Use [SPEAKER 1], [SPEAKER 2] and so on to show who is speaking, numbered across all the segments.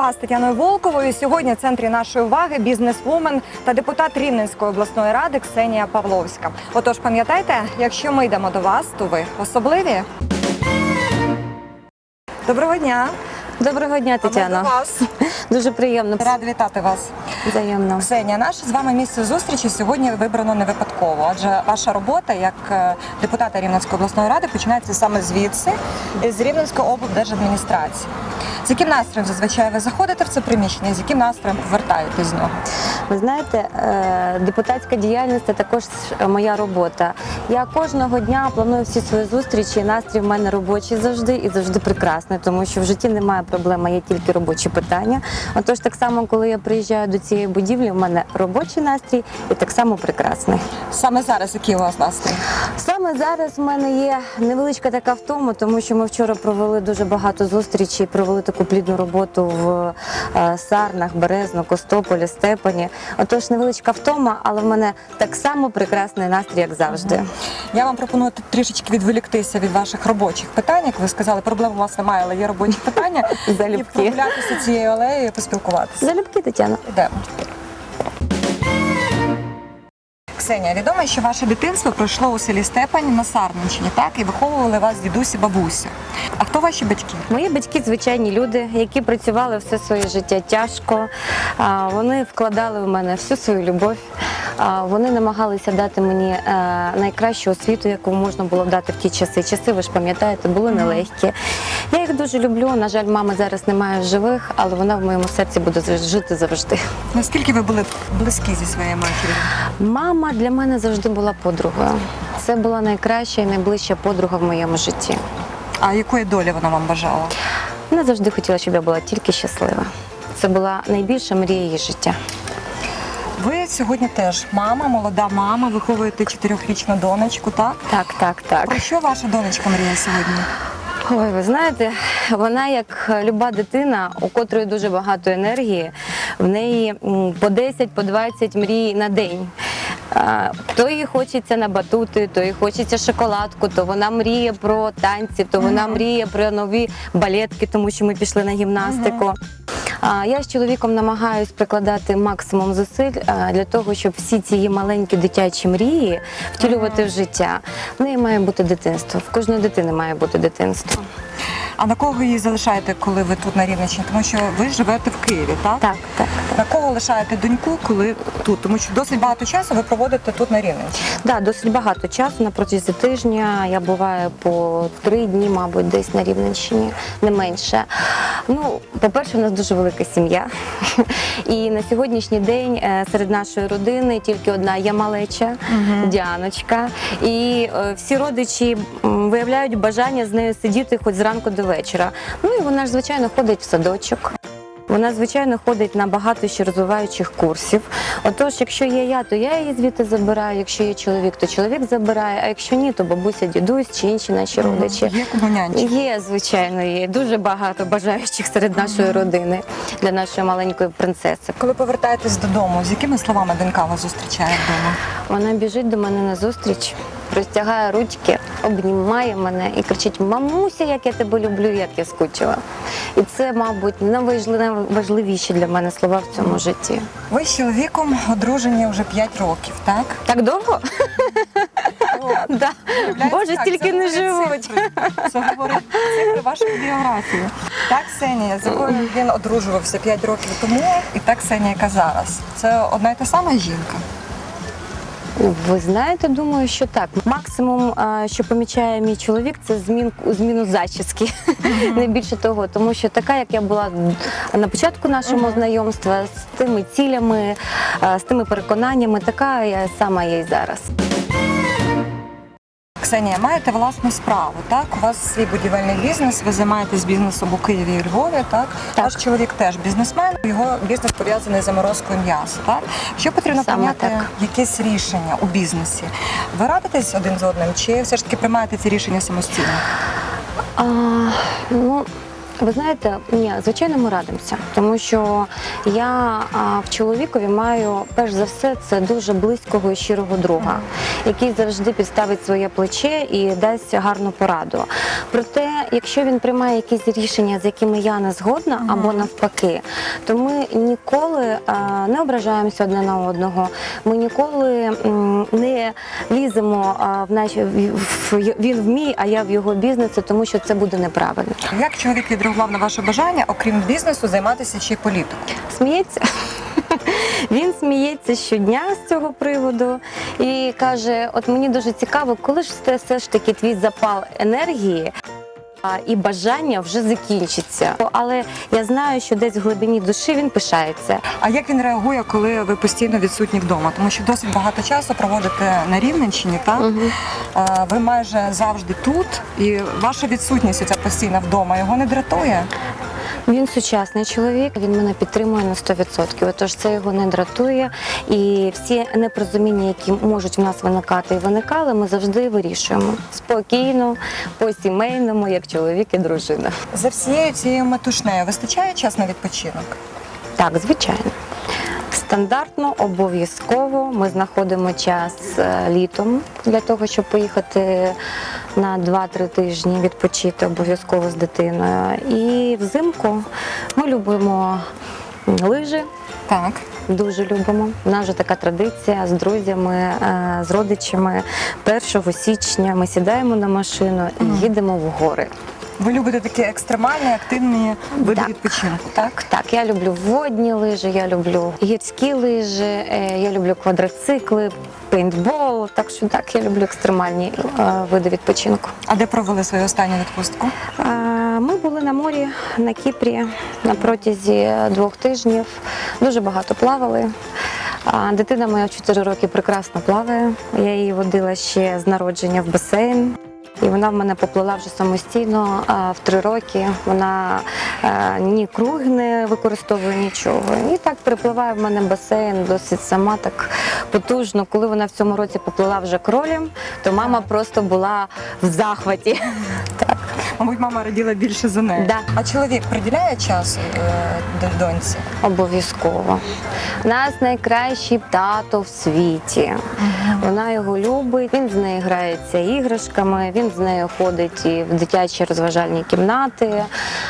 [SPEAKER 1] вас з Тетяною Волковою. Сьогодні в центрі нашої уваги бізнесвумен та депутат Рівненської обласної ради Ксенія Павловська. Отож, пам'ятайте, якщо ми йдемо до вас, то ви особливі. Доброго дня!
[SPEAKER 2] Доброго дня,
[SPEAKER 1] А ми до вас.
[SPEAKER 2] Дуже приємно.
[SPEAKER 1] Рада вітати вас.
[SPEAKER 2] Взаємно.
[SPEAKER 1] Ксенія, наше з вами місце зустрічі сьогодні вибрано не випадково, адже ваша робота як е, депутата Рівненської обласної ради починається саме звідси, з Рівненської облдержадміністрації. З яким настроєм зазвичай ви заходите в це приміщення, з яким настроєм повертаєтесь з нього?
[SPEAKER 2] Ви знаєте, е, депутатська діяльність це також моя робота. Я кожного дня планую всі свої зустрічі. і Настрій в мене робочий завжди і завжди прекрасний, тому що в житті немає проблеми, є тільки робочі питання. Отож, так само, коли я приїжджаю до цієї будівлі, в мене робочий настрій і так само прекрасний.
[SPEAKER 1] Саме зараз який у вас настрій?
[SPEAKER 2] Саме зараз в мене є невеличка така втома, тому що ми вчора провели дуже багато зустрічей, провели таку плідну роботу в е, Сарнах, Березно, Костополі, Степані. Отож, невеличка втома, але в мене так само прекрасний настрій, як завжди.
[SPEAKER 1] Я вам пропоную трішечки відволіктися від ваших робочих питань. Як ви сказали, проблем у вас немає, але є робочі питання.
[SPEAKER 2] Залюбки.
[SPEAKER 1] І прогулятися цією алеєю поспілкуватися.
[SPEAKER 2] Залюбки, Тетяна.
[SPEAKER 1] Йдемо. Ксенія, відомо, що ваше дитинство пройшло у селі Степані на Сарненщині, так? І виховували вас дідусь і бабуся. А хто ваші батьки?
[SPEAKER 2] Мої батьки звичайні люди, які працювали все своє життя тяжко. Вони вкладали в мене всю свою любов. Вони намагалися дати мені е, найкращу освіту, яку можна було дати в ті часи. Часи, ви ж пам'ятаєте, були нелегкі. Я їх дуже люблю. На жаль, мами зараз немає в живих, але вона в моєму серці буде жити завжди.
[SPEAKER 1] Наскільки ви були близькі зі своєю матір'ю?
[SPEAKER 2] Мама для мене завжди була подругою. Це була найкраща і найближча подруга в моєму житті.
[SPEAKER 1] А якої долі вона вам бажала?
[SPEAKER 2] Вона завжди хотіла, щоб я була тільки щаслива. Це була найбільша мрія її життя.
[SPEAKER 1] Ви сьогодні теж мама, молода мама, виховуєте чотирьохрічну донечку, так?
[SPEAKER 2] Так, так, так.
[SPEAKER 1] Про що ваша донечка мріє сьогодні?
[SPEAKER 2] Ой, ви знаєте, вона як люба дитина, у котрої дуже багато енергії, в неї по 10, по 20 мрій на день. А, То їй хочеться на батути, то їй хочеться шоколадку, то вона мріє про танці, то вона мріє про нові балетки, тому що ми пішли на гімнастику. Я з чоловіком намагаюсь прикладати максимум зусиль для того, щоб всі ці маленькі дитячі мрії втілювати в життя. В неї має бути дитинство. В кожної дитини має бути дитинство.
[SPEAKER 1] А на кого ви її залишаєте, коли ви тут на Рівненщині? Тому що ви живете в Києві, так?
[SPEAKER 2] Так, так.
[SPEAKER 1] На кого лишаєте доньку, коли тут? Тому що досить багато часу ви проводите тут на Рівненщині.
[SPEAKER 2] Да, досить багато часу на протязі тижня. Я буваю по три дні, мабуть, десь на Рівненщині, не менше. Ну, по-перше, у нас дуже велика сім'я. І на сьогоднішній день е, серед нашої родини тільки одна є малеча, Діаночка. І е, всі родичі виявляють бажання з нею сидіти хоч зранку до вечора. Ну і вона ж, звичайно, ходить в садочок. Вона, звичайно, ходить на багато ще розвиваючих курсів. Отож, якщо є я, то я її звідти забираю. Якщо є чоловік, то чоловік забирає. А якщо ні, то бабуся, дідусь чи інші наші родичі.
[SPEAKER 1] Є комунянчик.
[SPEAKER 2] Є, звичайно, є дуже багато бажаючих серед нашої родини для нашої маленької принцеси.
[SPEAKER 1] Коли повертаєтесь додому, з якими словами донька вас зустрічає вдома?
[SPEAKER 2] Вона біжить до мене на зустріч, простягає ручки, обнімає мене і кричить: Мамуся, як я тебе люблю, як я скучила. І це, мабуть, найважли- найважливіші для мене слова в цьому житті.
[SPEAKER 1] Ви з чоловіком одружені вже 5 років, так?
[SPEAKER 2] Так довго? Да. Боже, стільки не живуть.
[SPEAKER 1] Це говорить цифри вашої біографії. Так, Ксенія, з якою він одружувався 5 років тому, і так Ксенія, яка зараз. Це одна й та сама жінка.
[SPEAKER 2] Ви знаєте, думаю, що так. Максимум, що помічає мій чоловік, це змін, зміну зачіски. Не більше того, тому що така, як я була на початку нашого знайомства, з тими цілями, з тими переконаннями, така я сама є й зараз.
[SPEAKER 1] Ксенія, маєте власну справу, так? У вас свій будівельний бізнес, ви займаєтесь бізнесом у Києві і Львові, так?
[SPEAKER 2] Так.
[SPEAKER 1] Ваш чоловік теж бізнесмен, його бізнес пов'язаний з заморозкою м'яса, так? Що потрібно
[SPEAKER 2] Саме
[SPEAKER 1] прийняти
[SPEAKER 2] так.
[SPEAKER 1] якесь рішення у бізнесі? Ви радитесь один з одним, чи все ж таки приймаєте ці рішення самостійно?
[SPEAKER 2] А, ну, Ви знаєте, ні, звичайно, ми радимося, тому що я а, в чоловікові маю перш за все це дуже близького і щирого друга, який завжди підставить своє плече і дасть гарну пораду. Проте, якщо він приймає якісь рішення, з якими я не згодна, або навпаки, то ми ніколи а, не ображаємося одне на одного. Ми ніколи м, не ліземо а, в наші в- в- він в мій, а я в його бізнес, тому що це буде неправильно.
[SPEAKER 1] Як чоловік відреагував на ваше бажання, окрім бізнесу, займатися ще й політикою?
[SPEAKER 2] Сміється. Він сміється щодня з цього приводу і каже: от мені дуже цікаво, коли ж це все ж таки твій запал енергії. І бажання вже закінчиться. Але я знаю, що десь в глибині душі він пишається.
[SPEAKER 1] А як він реагує, коли ви постійно відсутні вдома? Тому що досить багато часу проводите на Рівненщині, так? угу. Ви майже завжди тут, і ваша відсутність ця постійна вдома його не дратує.
[SPEAKER 2] Він сучасний чоловік, він мене підтримує на 100%. Отож це його не дратує. І всі непорозуміння, які можуть в нас виникати і виникали, ми завжди вирішуємо спокійно, по-сімейному, як чоловік і дружина.
[SPEAKER 1] За всією цією метушнею вистачає час на відпочинок?
[SPEAKER 2] Так, звичайно. Стандартно, обов'язково ми знаходимо час е, літом для того, щоб поїхати на 2-3 тижні відпочити обов'язково з дитиною. І взимку ми любимо лижі.
[SPEAKER 1] Так.
[SPEAKER 2] Дуже любимо. У нас вже така традиція з друзями, е, з родичами. 1 січня ми сідаємо на машину і їдемо в гори.
[SPEAKER 1] Ви любите такі екстремальні, активні види
[SPEAKER 2] Так.
[SPEAKER 1] відпочинку, так?
[SPEAKER 2] Так, я люблю водні лижі, я люблю гірські лижі, е, я люблю квадроцикли, пейнтбол. Так що так, я люблю екстремальні е, види відпочинку.
[SPEAKER 1] А де провели свою останню відпустку?
[SPEAKER 2] Е, Ми були на морі на Кіпрі на протязі двох тижнів. Дуже багато плавали. Дитина моя в 4 роки прекрасно плаває. Я її водила ще з народження в басейн. І вона в мене поплила вже самостійно в три роки. Вона е, ні круг не використовує нічого. І так перепливає в мене басейн досить сама так потужно. Коли вона в цьому році поплила вже кролем, то мама просто була в захваті.
[SPEAKER 1] Мабуть, мама раділа більше за неї.
[SPEAKER 2] Да.
[SPEAKER 1] А чоловік приділяє час е, до- доньці?
[SPEAKER 2] Обов'язково. У нас найкращий тато в світі. Вона його любить. Він з нею грається іграшками. Він з нею ходить і в дитячі розважальні кімнати.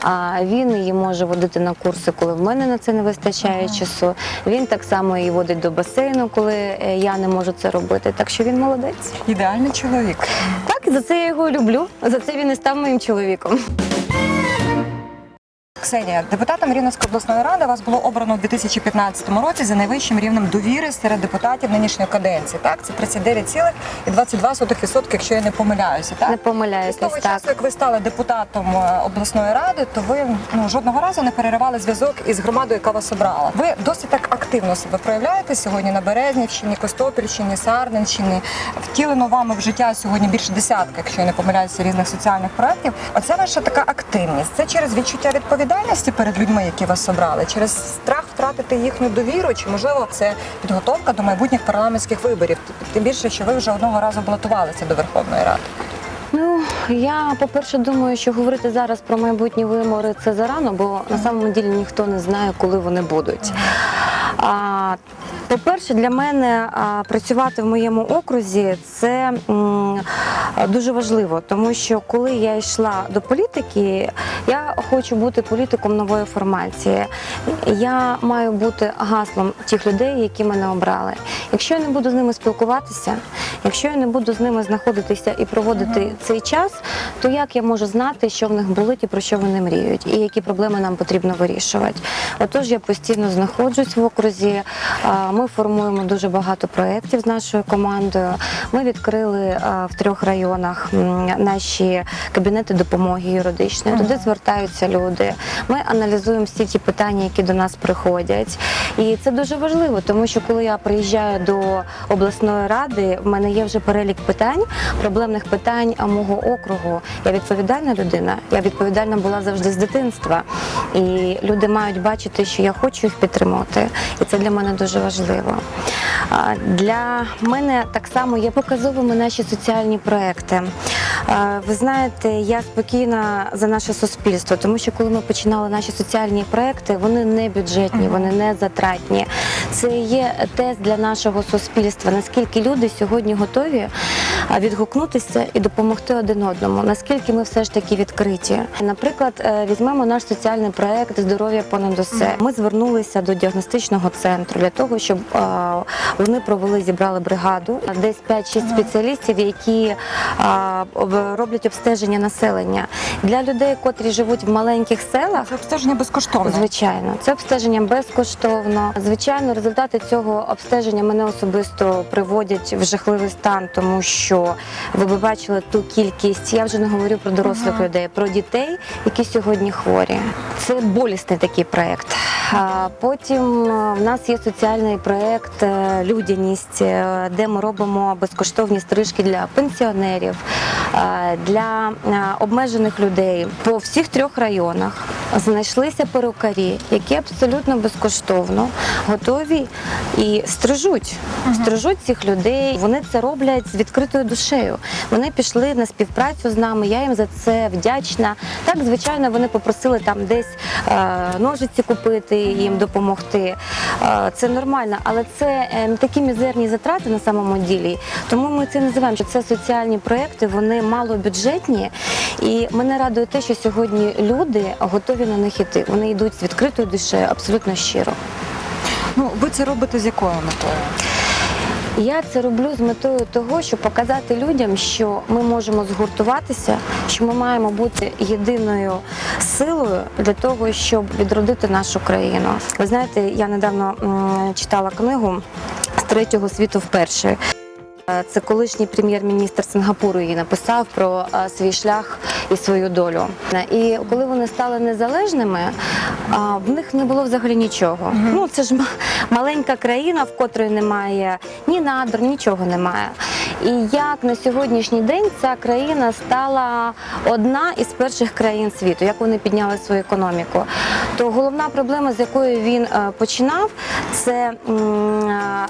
[SPEAKER 2] А він її може водити на курси, коли в мене на це не вистачає часу. Він так само її водить до басейну, коли е, я не можу це робити. Так що він молодець.
[SPEAKER 1] Ідеальний чоловік.
[SPEAKER 2] Так, за це я його люблю. За це він і став моїм чоловіком.
[SPEAKER 1] Ксенія, депутатом Рівненської обласної ради вас було обрано у 2015 році за найвищим рівнем довіри серед депутатів нинішньої каденції. Так, це 39,22%, якщо я не помиляюся. Так
[SPEAKER 2] Не
[SPEAKER 1] з того
[SPEAKER 2] так.
[SPEAKER 1] часу, як ви стали депутатом е, обласної ради, то ви ну жодного разу не переривали зв'язок із громадою, яка вас обрала. Ви досить так активно себе проявляєте сьогодні на Березнівщині, Костопільщині, Сарненщині. Втілено вами в життя сьогодні більше десятка, якщо я не помиляюся, різних соціальних проєктів. Оце ваша така активність. Це через відчуття відповідальності перед людьми, які вас обрали, через страх втратити їхню довіру, чи можливо це підготовка до майбутніх парламентських виборів. Тим більше, що ви вже одного разу балотувалися до Верховної Ради.
[SPEAKER 2] Ну я по-перше думаю, що говорити зараз про майбутні вибори це зарано, бо на самому ділі ніхто не знає, коли вони будуть. По-перше, для мене працювати в моєму окрузі це дуже важливо, тому що коли я йшла до політики, я хочу бути політиком нової формації. Я маю бути гаслом тих людей, які мене обрали. Якщо я не буду з ними спілкуватися, якщо я не буду з ними знаходитися і проводити цей час, то як я можу знати, що в них болить і про що вони мріють, і які проблеми нам потрібно вирішувати? Отож, я постійно знаходжусь в окрузі. Ми формуємо дуже багато проєктів з нашою командою. Ми відкрили в трьох районах м, наші кабінети допомоги юридичної. Туди звертаються люди. Ми аналізуємо всі ті питання, які до нас приходять. І це дуже важливо, тому що коли я приїжджаю до обласної ради, в мене є вже перелік питань, проблемних питань мого округу. Я відповідальна людина. Я відповідальна була завжди з дитинства. І люди мають бачити, що я хочу їх підтримувати. І це для мене дуже важливо. Для мене так само є показовими наші соціальні проекти. Е, Ви знаєте, я спокійна за наше суспільство, тому що коли ми починали наші соціальні проекти, вони не бюджетні, вони не затратні. Це є тест для нашого суспільства. Наскільки люди сьогодні готові а, відгукнутися і допомогти один одному? Наскільки ми все ж таки відкриті? Наприклад, е, візьмемо наш соціальний проект Здоров'я понад усе. Ми звернулися до діагностичного центру для того, щоб е, вони провели, зібрали бригаду, десь 5-6 спеціалістів, які роблять обстеження населення для людей, котрі живуть в маленьких селах.
[SPEAKER 1] Це обстеження безкоштовне.
[SPEAKER 2] Звичайно, це обстеження безкоштовно. Звичайно, результати цього обстеження мене особисто приводять в жахливий стан, тому що ви б бачили ту кількість. Я вже не говорю про дорослих
[SPEAKER 1] Ага.
[SPEAKER 2] людей, про дітей, які сьогодні хворі. Це болісний такий проект. А Потім е, в нас є соціальний проект е, Людяність, е, де ми робимо безкоштовні стрижки для пенсіонерів, для обмежених людей по всіх трьох районах. Знайшлися перукарі, які абсолютно безкоштовно готові і стрижуть. Стрижуть цих людей. Вони це роблять з відкритою душею. Вони пішли на співпрацю з нами. Я їм за це вдячна. Так, звичайно, вони попросили там десь е, ножиці купити, їм допомогти. Е, це нормально, але це е, такі мізерні затрати на самому ділі. Тому ми це називаємо, що це соціальні проекти, вони малобюджетні. І мене радує те, що сьогодні люди готові на них іти. Вони йдуть з відкритою душею, абсолютно щиро.
[SPEAKER 1] Ну, ви це робите з якою метою?
[SPEAKER 2] Я це роблю з метою того, щоб показати людям, що ми можемо згуртуватися, що ми маємо бути єдиною силою для того, щоб відродити нашу країну. Ви знаєте, я недавно читала книгу з третього світу вперше. Е, Це колишній прем'єр-міністр Сингапуру її написав про е, свій шлях і свою долю. І коли вони стали незалежними, в них не було взагалі нічого. Ну це ж маленька країна, в котрої немає ні надр, нічого немає. І як на сьогоднішній день ця країна стала одна із перших країн світу, як вони підняли свою економіку, то головна проблема, з якою він е, починав, це е,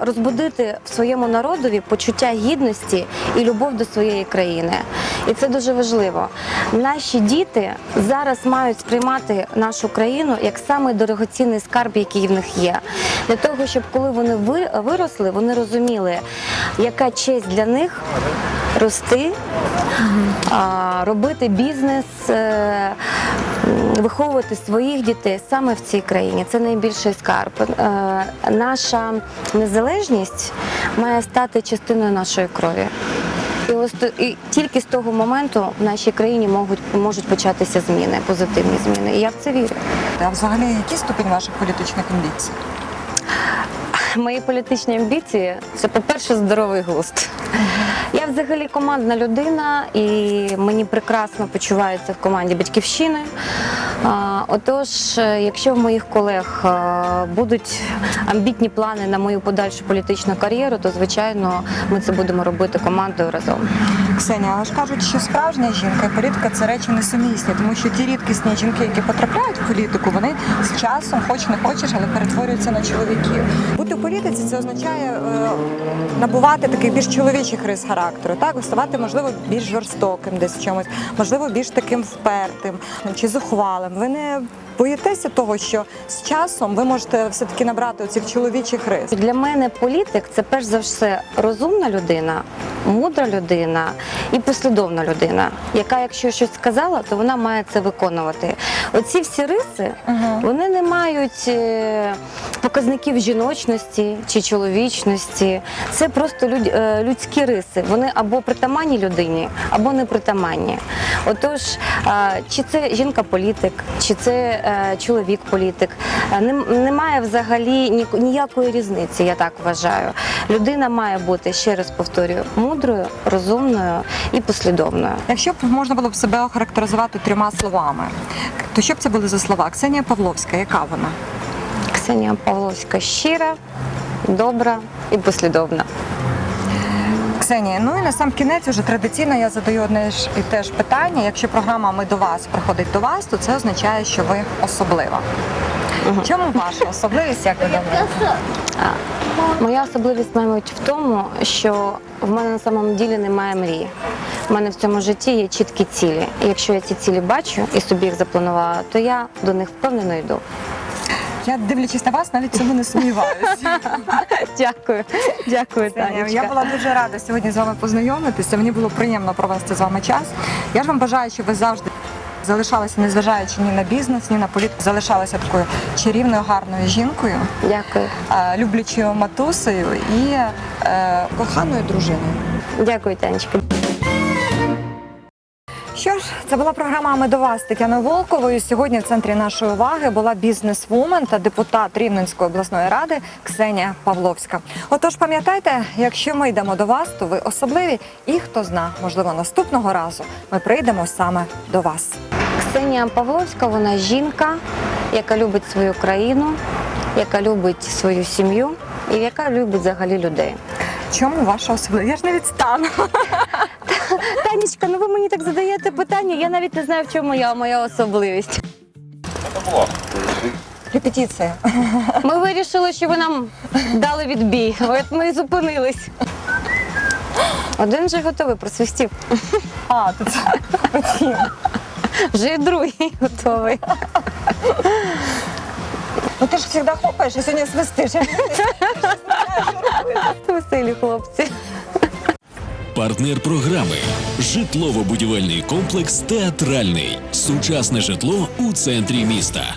[SPEAKER 2] розбудити в своєму народові почуття гідності і любов до своєї країни. І це дуже важливо. Наші діти зараз мають сприймати нашу країну як самий дорогоцінний скарб, який в них є. Для того, щоб коли вони ви- виросли, вони розуміли, яка честь для них рости, робити бізнес, е, виховувати своїх дітей саме в цій країні. Це найбільший скарб. Е, Наша незалежність має стати частиною нашої крові. І, ось і тільки з того моменту в нашій країні можуть, можуть початися зміни, позитивні зміни. І я в це вірю.
[SPEAKER 1] А взагалі який ступінь ваших політичних амбіцій?
[SPEAKER 2] Мої політичні амбіції це, по-перше, здоровий глузд. Я взагалі командна людина і мені прекрасно почувається в команді батьківщини. Отож, е, якщо в моїх колег е, будуть амбітні плани на мою подальшу політичну кар'єру, то звичайно ми це будемо робити командою разом.
[SPEAKER 1] Ксенія, але ж кажуть, що справжня жінка і політика це речі несумісні, тому що ті рідкісні жінки, які потрапляють в політику, вони з часом, хоч не хочеш, але перетворюються на чоловіків. Бути в політиці це означає е, набувати таких більш чоловічих рис характеру, так ставати, можливо, більш жорстоким десь в чомусь, можливо, більш таким впертим чи зухвалим. Ви не боїтеся того, що з часом ви можете все таки набрати оцих чоловічих рис.
[SPEAKER 2] Для мене політик це перш за все розумна людина, мудра людина і послідовна людина, яка, якщо щось сказала, то вона має це виконувати. Оці всі риси
[SPEAKER 1] Мгм.
[SPEAKER 2] вони не мають е, показників жіночності чи чоловічності. Це просто е, людські риси. Вони або притаманні людині, або не притаманні. Отож, е, чи це жінка-політик, чи це е, чоловік-політик, е, немає взагалі ні- ніякої різниці, я так вважаю. Людина має бути, ще раз повторюю, мудрою, розумною і послідовною.
[SPEAKER 1] Якщо б можна було б себе охарактеризувати трьома словами, то що б це були за слова? Ксенія Павловська, яка вона?
[SPEAKER 2] Ксенія Павловська щира, добра і послідовна.
[SPEAKER 1] Ксенія, ну і на сам кінець уже традиційно я задаю одне ж і те ж питання. Якщо програма Ми до вас приходить до вас, то це означає, що ви особлива. Чому ваша особливість, як ви думаєте?
[SPEAKER 2] Моя особливість, мабуть, в тому, що в мене на самому ділі немає мрії. У мене в цьому житті є чіткі цілі. І якщо я ці цілі бачу і собі їх запланувала, то я до них впевнено йду.
[SPEAKER 1] Я дивлячись на вас, навіть цьому не сумніваюся.
[SPEAKER 2] Дякую, дякую,
[SPEAKER 1] Ксенія, Я була дуже рада сьогодні з вами познайомитися. Мені було приємно провести з вами час. Я ж вам бажаю, щоб ви завжди залишалися, незважаючи ні на бізнес, ні на політику, залишалися такою чарівною, гарною жінкою,
[SPEAKER 2] Дякую.
[SPEAKER 1] люблячою матусею і е, коханою дружиною.
[SPEAKER 2] Дякую, Танечка.
[SPEAKER 1] Це була програма «Ми до вас» з Тетяною Волковою. Сьогодні в центрі нашої уваги була бізнес-вумен та депутат Рівненської обласної ради Ксенія Павловська. Отож, пам'ятайте, якщо ми йдемо до вас, то ви особливі. І хто зна, можливо, наступного разу ми прийдемо саме до вас.
[SPEAKER 2] Ксенія Павловська, вона жінка, яка любить свою країну, яка любить свою сім'ю і яка любить взагалі людей.
[SPEAKER 1] Чому ваша особливість? Я ж не відстану.
[SPEAKER 2] Танечка, ну ви мені так задаєте питання, я навіть не знаю, в чому я моя особливість.
[SPEAKER 1] Репетиція.
[SPEAKER 2] Ми вирішили, що ви нам дали відбій. От ми і зупинились. Один вже готовий просвистів.
[SPEAKER 1] А, тут.
[SPEAKER 2] Вже і другий готовий.
[SPEAKER 1] Ну ти ж завжди хопаєш і сьогодні свистиш. Я не знаю,
[SPEAKER 2] Веселі хлопці.
[SPEAKER 3] Партнер програми житлово-будівельний комплекс Театральний. Сучасне житло у центрі міста.